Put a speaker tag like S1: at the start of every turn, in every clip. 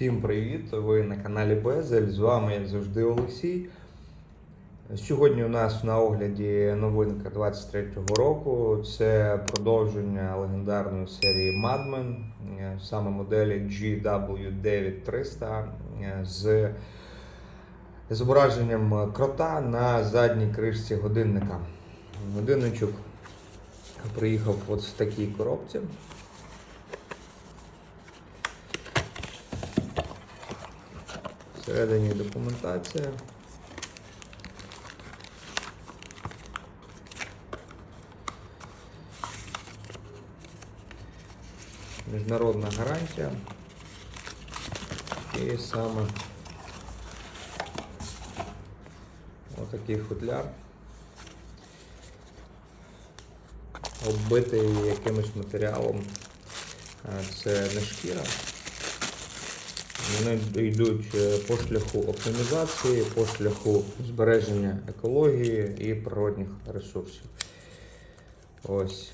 S1: Всім привіт! Ви на каналі Безель. З вами як завжди Олексій. Сьогодні у нас на огляді новинка 23-го року. Це продовження легендарної серії Mad Men, саме моделі GW9300 е, з зображенням крота на задній кришці годинника. Годинничок приїхав от в такій коробці. Всередині документація. Міжнародна гарантія. І саме отакий футляр. Оббитий якимось матеріалом. Це не шкіра. Вони йдуть е, по шляху оптимізації, по шляху збереження екології і природних ресурсів. Ось.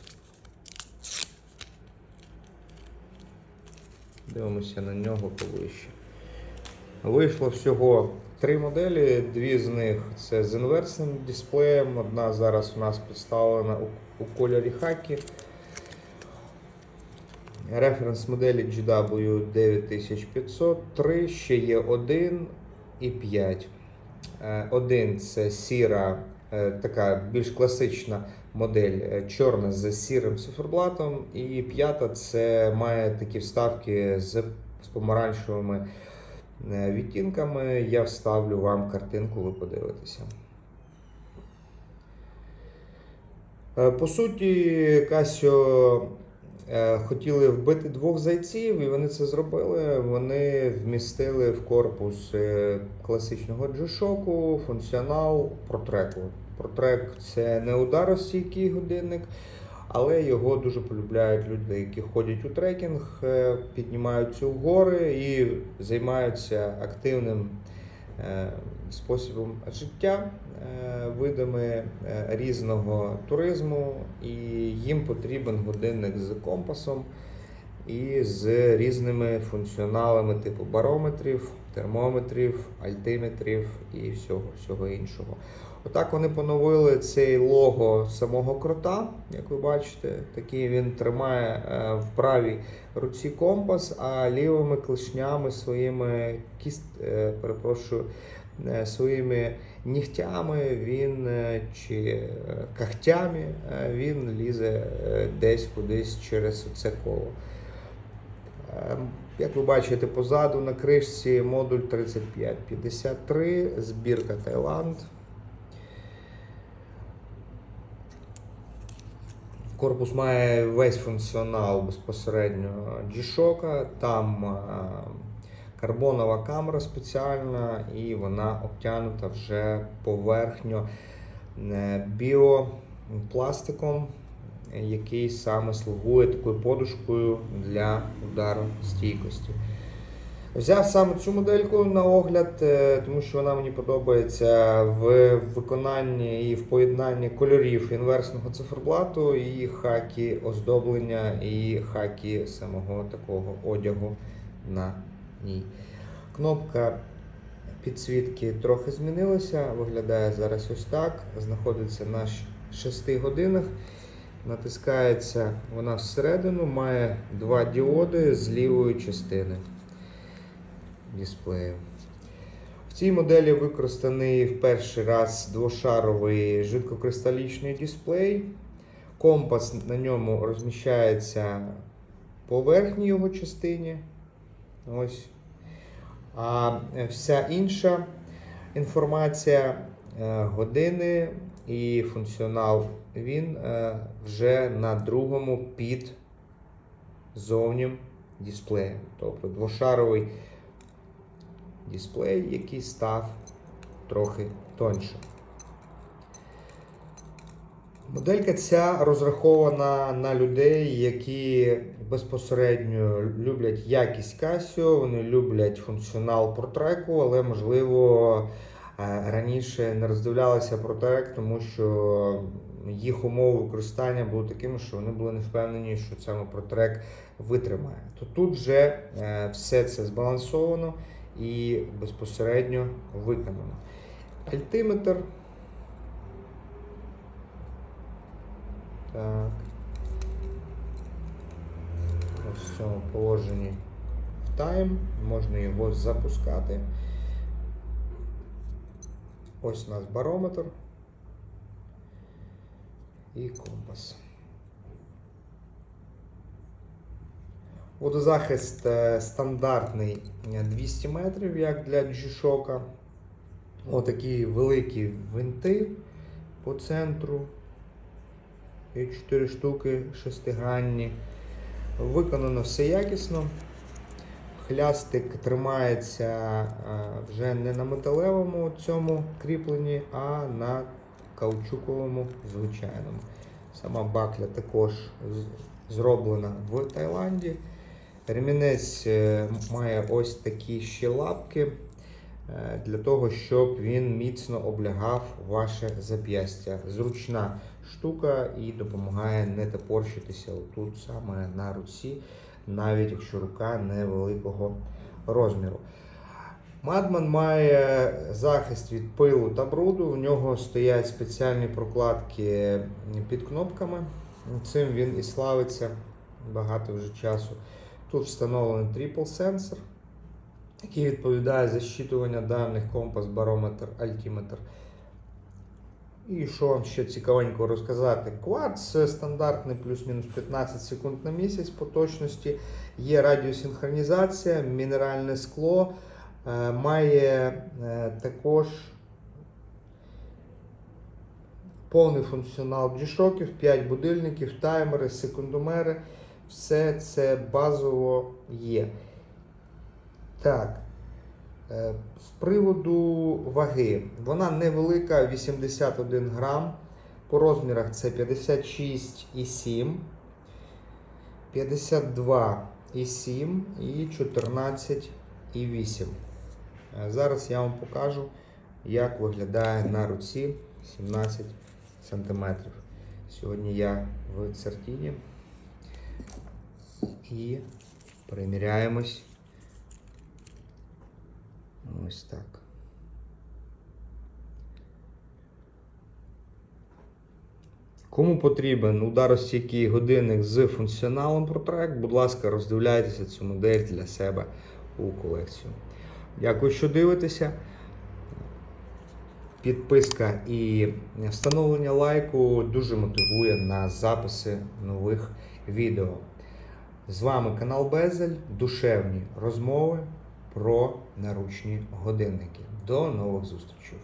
S1: Дивимося на нього поближче. Вийшло всього три моделі, дві з них це з інверсним дисплеєм. Одна зараз у нас представлена у кольорі хакі. Референс моделі GW9503, ще є 1 і 5. Е, Один це сіра, е, така більш класична модель, е, чорна з сірим циферблатом, і п'ята це має такі вставки з, помаранчевими відтінками. Я вставлю вам картинку, ви подивитеся. По суті, Casio хотіли вбити двох зайців, і вони це зробили. Вони вмістили в корпус е, класичного G-Shock функціонал протреку. Протрек це не ударостійкий годинник, але його дуже полюбляють люди, які ходять у трекінг, е, піднімаються у гори і займаються активним е, способом життя, е, видами е, різного туризму, і їм потрібен годинник з компасом і з різними функціоналами типу барометрів, термометрів, альтиметрів і всього, всього іншого. Отак вони поновили цей лого самого крота, як ви бачите. Такий він тримає е, в правій руці компас, а лівими клешнями своїми кіст, е, перепрошую, е, своїми нігтями він чи кахтями він лізе десь кудись через це коло. Як ви бачите, позаду на кришці модуль 3553, збірка Таїланд. Корпус має весь функціонал безпосередньо G-Shock. Там е, карбонова камера спеціальна і вона обтянута вже поверхньо е, біопластиком, який саме слугує такою подушкою для ударостійкості. Взяв саме цю модельку на огляд, е, тому що вона мені подобається в виконанні і в поєднанні кольорів інверсного циферблату, і хакі оздоблення, і хакі самого такого одягу на ній. Кнопка підсвітки трохи змінилася, виглядає зараз ось так. Знаходиться на 6 годинах. Натискається вона всередину, має два діоди з лівої частини дисплею. В цій моделі використаний в перший раз двошаровий жидкокристалічний дисплей. Компас на ньому розміщається по верхній його частині. Ось. А вся інша інформація, е, години і функціонал, він е, вже на другому під зовнім дисплеєм. Тобто двошаровий дисплей, який став трохи тоньше. Моделька ця розрахована на людей, які безпосередньо люблять якість Casio, вони люблять функціонал портреку, але можливо раніше не роздивлялися про трек, тому що їх умови використання були такими, що вони були не впевнені, що саме протрек витримає. То тут вже е, все це збалансовано і безпосередньо виконано. Альтиметр. Так. Ось в цьому положенні в тайм. Можна його запускати. Ось у нас барометр і компас. Водозахист е, стандартний е, 200 метрів, як для G-Shock. Отакі великі винти по центру. І 4 штуки шестигранні. Виконано все якісно. Хлястик тримається е, вже не на металевому цьому кріпленні, а на каучуковому звичайному. Сама бакля також зроблена в Таїланді. Ремінець е, має ось такі ще лапки е, для того, щоб він міцно облягав ваше зап'ястя. Зручна штука і допомагає не топорщитися отут саме на руці, навіть якщо рука невеликого розміру. Мадман має захист від пилу та бруду. В нього стоять спеціальні прокладки під кнопками. Цим він і славиться багато вже часу. Тут встановлений трипл сенсор, який відповідає за щитування даних компас, барометр, альтиметр. І що вам ще цікавенько розказати? Кварц стандартний плюс-мінус 15 секунд на місяць по точності. Є радіосинхронізація, мінеральне скло. Е, Має е, також повний функціонал G-Shockів, 5 будильників, таймери, секундомери. Все це базово є. Так. Е, З приводу ваги. Вона невелика, 81 грам. По розмірах це 56,7, 52,7 і 14,8. Е, Зараз я вам покажу, як виглядає на руці 17 см. Сьогодні я в Цертіні і приміряємось. Ось так. Кому потрібен ударостійкий годинник з функціоналом ProTrack, будь ласка, роздивляйтеся цю модель для себе у колекцію. Дякую, що дивитеся. Підписка і встановлення лайку дуже мотивує на записи нових відео. З вами канал Безель, душевні розмови про наручні годинники. До нових зустрічей!